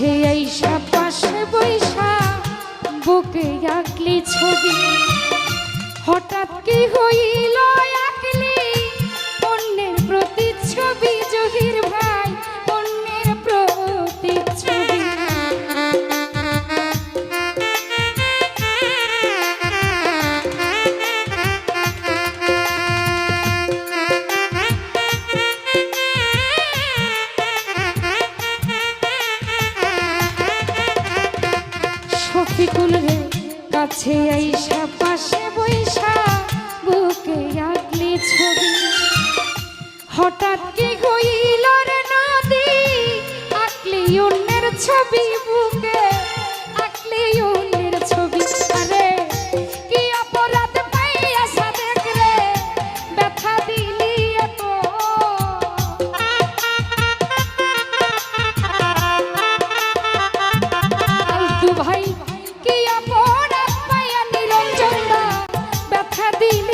কাছে আইসা পাশে বৈশা বুকে আঁকলি ছবি। হঠাৎ কি হইল ছবি বুকে আঁকলে অন্যের ছবি আরে কি অপরাধ পাইয়া সাদেক রে? ব্যথা দিলি এত। ভাই, কি অপরাধ পাইয়া নিরঞ্জন ব্যথা দিলি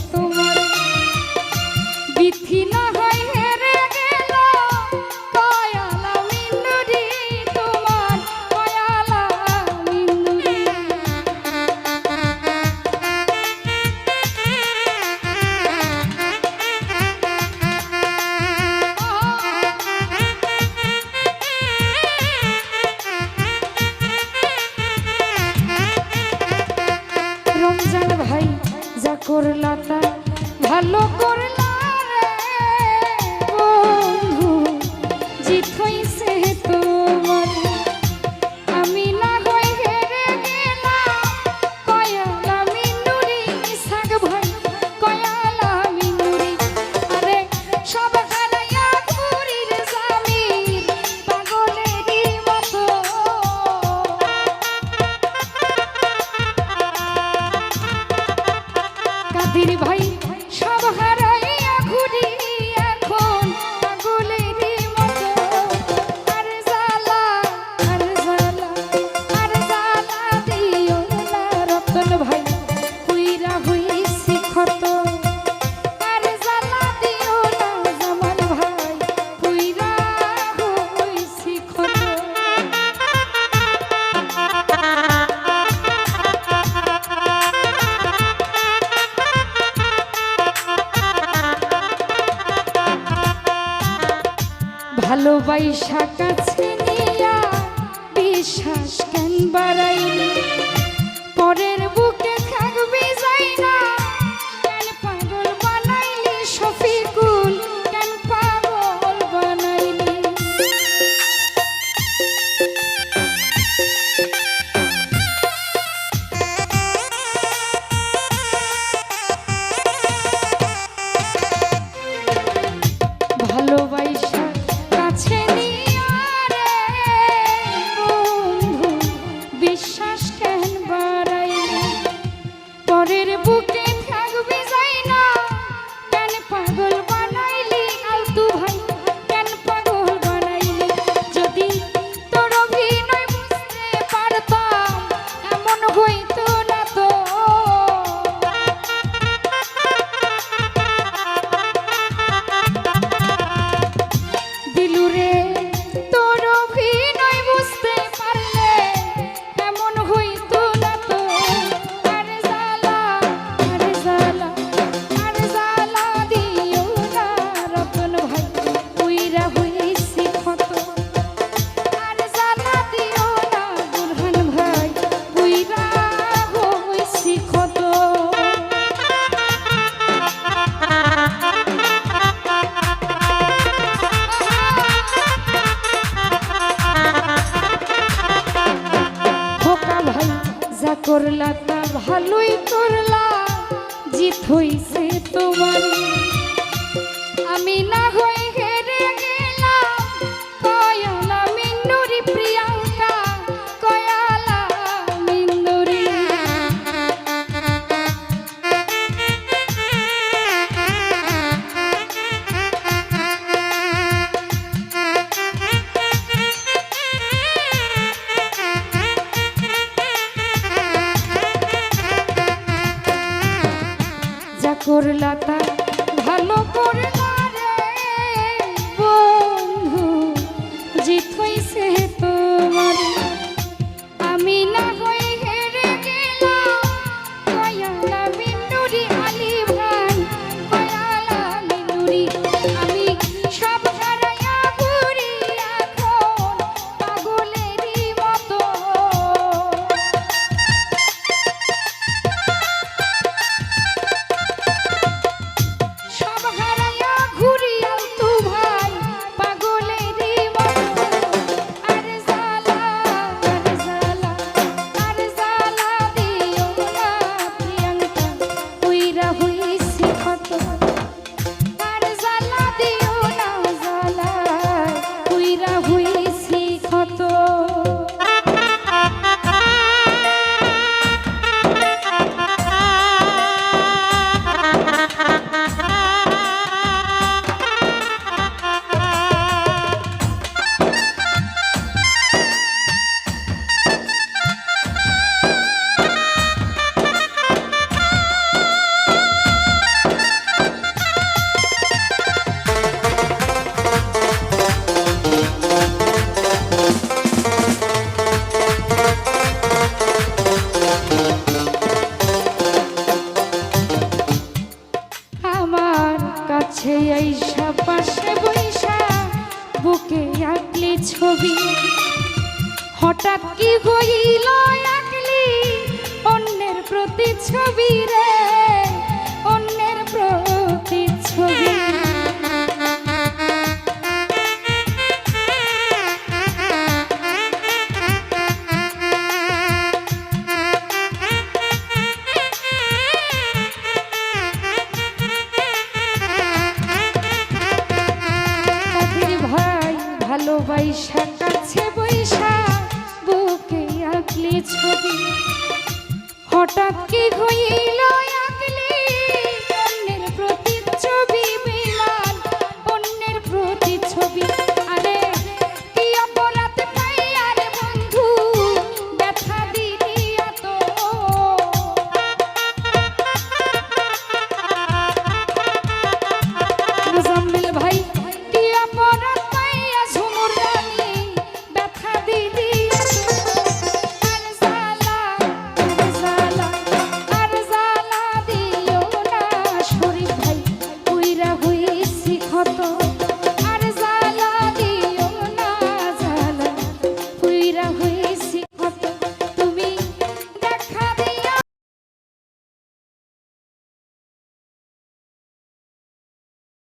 что ভালোবাইসা কাছে নিয়া বিশ্বাস কেন বাড়াইলি? আইসা পাশে বৈশা বুকে আঁকলি ছবি। হঠাৎ কি হইল আঁকলি অন্যের প্রতি ছবি রে?